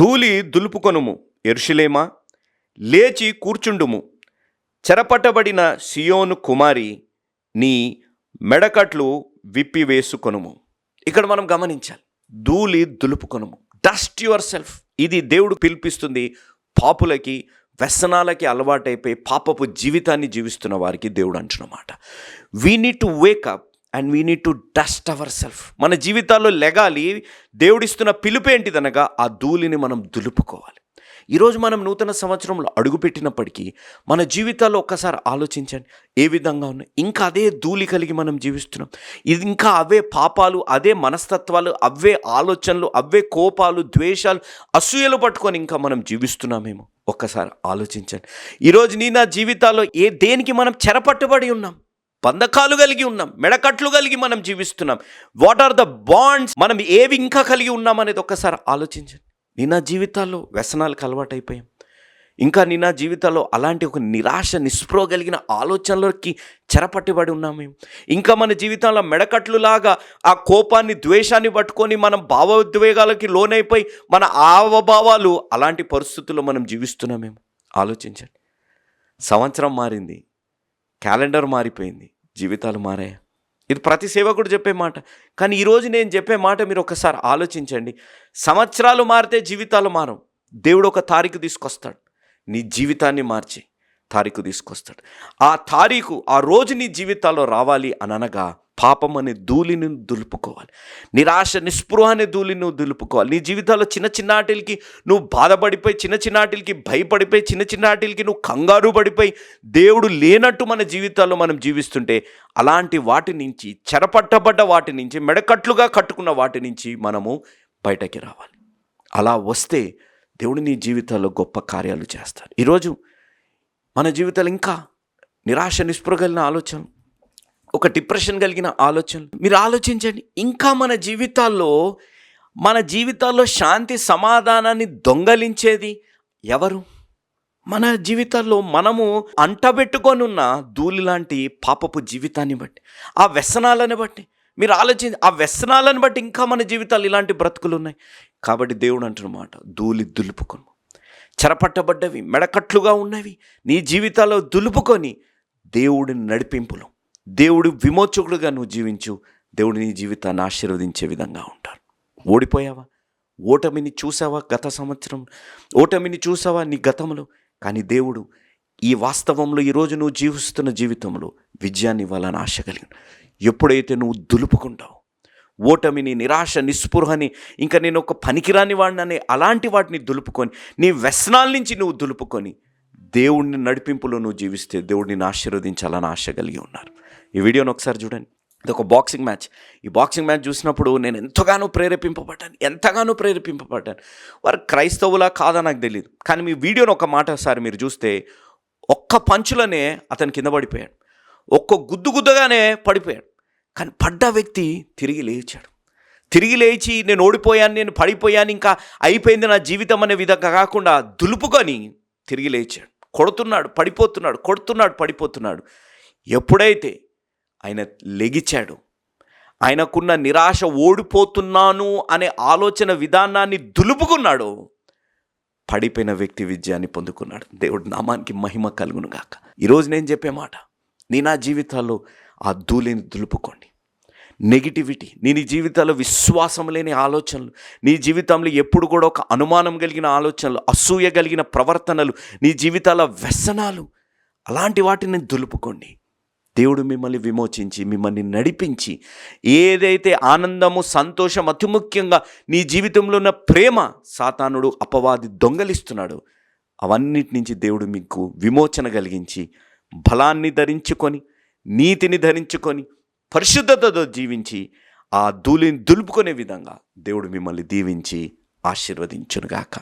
ధూళి దులుపుకొనుము ఎరుషులేమా లేచి కూర్చుండుము. చెరపట్టబడిన సియోను కుమారి నీ మెడకట్లు విప్పివేసుకొనుము. ఇక్కడ మనం గమనించాలి. ధూళి దులుపుకొనుము. డస్ట్ యువర్ సెల్ఫ్ ఇది దేవుడు పిలిపిస్తుంది పాపులకి వ్యసనాలకి అలవాటైపోయి పాపపు జీవితాన్ని జీవిస్తున్న వారికి దేవుడు అంటున్నమాట. We need to wake up and we need to dust our self మన జీవితాల్లో లెగాలి దేవుడిస్తున్న పిలుపు ఏంటిదనగా ఆ ధూళిని మనం దులుపుకోవాలి. ఈరోజు మనం నూతన సంవత్సరంలో అడుగుపెట్టినప్పటికీ మన జీవితాల్లో ఒక్కసారి ఆలోచించండి. ఏ విధంగా ఉన్నాయి ఇంకా అదే ధూళి కలిగి మనం జీవిస్తున్నాం. ఇది ఇంకా అవే పాపాలు అదే మనస్తత్వాలు అవే ఆలోచనలు అవే కోపాలు ద్వేషాలు అసూయలు పట్టుకొని ఇంకా మనం జీవిస్తున్నామేమో. ఒక్కసారి ఆలోచించండి. ఈరోజు నీ నా జీవితాల్లో ఏ దేనికి మనం చెరపట్టుబడి ఉన్నాం? బంధకాలు కలిగి ఉన్నాం మెడకట్లు కలిగి మనం జీవిస్తున్నాం. వాట్ ఆర్ ద బాండ్స్ మనం ఏవి ఇంకా కలిగి ఉన్నాం అనేది ఒక్కసారి ఆలోచించండి. నీ నా జీవితాల్లో వ్యసనాలకు అలవాటైపోయాం ఇంకా నీ నా జీవితాల్లో అలాంటి ఒక నిరాశ నిస్పృహ కలిగిన ఆలోచనలకి చెరపట్టుబడి ఉన్నాం మేము. ఇంకా మన జీవితంలో మెడకట్లులాగా ఆ కోపాన్ని ద్వేషాన్ని పట్టుకొని మనం భావోద్వేగాలకి లోనైపోయి మన ఆవభావాలు అలాంటి పరిస్థితుల్లో మనం జీవిస్తున్నామేమో ఆలోచించండి. సంవత్సరం మారింది. క్యాలెండర్ మారిపోయింది జీవితాలు మారాయా? ఇది ప్రతి సేవకుడు చెప్పే మాట. కానీ ఈరోజు నేను చెప్పే మాట మీరు ఒకసారి ఆలోచించండి. సంవత్సరాలు మారితే జీవితాలు మారం దేవుడు ఒక తారీఖు తీసుకొస్తాడు. నీ జీవితాన్ని మార్చి. తారీఖు తీసుకొస్తాడు. ఆ తారీఖు ఆ రోజు నీ జీవితాల్లో రావాలి అని అనగా పాపం అనే ధూళిని దులుపుకోవాలి. నిరాశ నిస్పృహ అనే ధూళిని నువ్వు దులుపుకోవాలి. నీ జీవితాల్లో చిన్న చిన్నాటిలకి నువ్వు బాధపడిపోయి చిన్న చిన్నాటిలకి భయపడిపోయి చిన్న చిన్నాటిలకి నువ్వు కంగారు పడిపోయి దేవుడు లేనట్టు మన జీవితాల్లో మనం జీవిస్తుంటే అలాంటి వాటి నుంచి చెరపట్టబడ్డ వాటి నుంచి మెడకట్లుగా కట్టుకున్న వాటి నుంచి మనము బయటకి రావాలి. అలా వస్తే దేవుడు నీ జీవితాల్లో గొప్ప కార్యాలు చేస్తాడు. ఈరోజు మన జీవితాలు ఇంకా నిరాశ నిస్పృహ కలిగిన ఆలోచన ఒక డిప్రెషన్ కలిగిన ఆలోచనలు. మీరు ఆలోచించండి ఇంకా మన జీవితాల్లో మన జీవితాల్లో శాంతి సమాధానాన్ని దొంగలించేది ఎవరు? మన జీవితాల్లో మనము అంటబెట్టుకొని ఉన్న ధూళి లాంటి పాపపు జీవితాన్ని బట్టి ఆ వ్యసనాలను బట్టి మీరు ఆలోచించి ఆ వ్యసనాలను బట్టి ఇంకా మన జీవితాలు ఇలాంటి బ్రతుకులు ఉన్నాయి. కాబట్టి దేవుడు అంటున్నమాట ధూళి దులుపుకొని. చెరపట్టబడ్డవి మెడకట్లుగా ఉన్నవి. నీ జీవితాల్లో దులుపుకొని దేవుడిని నడిపింపులు దేవుడు విమోచకుడుగా నువ్వు జీవించు. దేవుడు నీ జీవితాన్ని ఆశీర్వదించే విధంగా ఉంటారు ఓడిపోయావా? ఓటమిని చూసావా గత సంవత్సరం? ఓటమిని చూసావా నీ గతంలో? కానీ దేవుడు ఈ వాస్తవంలో ఈరోజు నువ్వు జీవిస్తున్న జీవితంలో విజయాన్ని ఇవ్వాలని ఆశ కలిగి ఎప్పుడైతే నువ్వు దులుపుకుంటావు ఓటమిని నిరాశ నిస్పృహని ఇంకా నేను ఒక పనికిరాని వాడినని అలాంటి వాటిని దులుపుకొని నీ వ్యసనాల నుంచి నువ్వు దులుపుకొని దేవుడిని నడిపింపులో నువ్వు జీవిస్తే దేవుడిని ఆశీర్వదించాలని ఆశ కలిగి ఉన్నారు. ఈ వీడియోని ఒకసారి చూడండి. ఇది ఒక బాక్సింగ్ మ్యాచ్. ఈ బాక్సింగ్ మ్యాచ్ చూసినప్పుడు నేను ఎంతగానో ప్రేరేపింపబడ్డాను ఎంతగానో ప్రేరేపింపబడ్డాను. వారు క్రైస్తవులా కాదా నాకు తెలియదు కానీ మీ వీడియోని ఒక మాట ఒకసారి మీరు చూస్తే ఒక్క పంచులనే అతను కింద పడిపోయాడు. ఒక్క గుద్దు గుద్దగానే పడిపోయాడు. కానీ పడ్డ వ్యక్తి తిరిగి లేచాడు. తిరిగి లేచి నేను ఓడిపోయాను నేను పడిపోయాను ఇంకా అయిపోయింది నా జీవితం అనే విధంగా కాకుండా దులుపుకొని తిరిగి లేచాడు. కొడుతున్నాడు పడిపోతున్నాడు కొడుతున్నాడు పడిపోతున్నాడు. ఎప్పుడైతే ఆయన లెగిచాడు ఆయనకున్న నిరాశ ఓడిపోతున్నాను అనే ఆలోచన విధానాన్ని దులుపుకున్నాడు పడిపోయిన వ్యక్తి విజయాన్ని పొందుకున్నాడు. దేవుడు నామానికి మహిమ కలుగును గాక ఈరోజు నేను చెప్పే మాట నీ నా జీవితాల్లో ఆ ధూళిని దులుపుకోండి. నెగిటివిటీ నీ నీ జీవితాల్లో విశ్వాసం లేని ఆలోచనలు నీ జీవితంలో ఎప్పుడు కూడా ఒక అనుమానం కలిగిన ఆలోచనలు అసూయ కలిగిన ప్రవర్తనలు నీ జీవితాల వ్యసనాలు అలాంటి వాటిని దులుపుకోండి. దేవుడు మిమ్మల్ని విమోచించి మిమ్మల్ని నడిపించి ఏదైతే ఆనందము సంతోషం అతి ముఖ్యంగా నీ జీవితంలో ఉన్న ప్రేమ సాతానుడు అపవాది దొంగలిస్తున్నాడు. అవన్నిటి నుంచి దేవుడు మీకు విమోచన కలిగించి బలాన్ని ధరించుకొని నీతిని ధరించుకొని పరిశుద్ధతతో జీవించి ఆ ధూళిని దులుపుకునే విధంగా దేవుడు మిమ్మల్ని దీవించి ఆశీర్వదించునుగాక.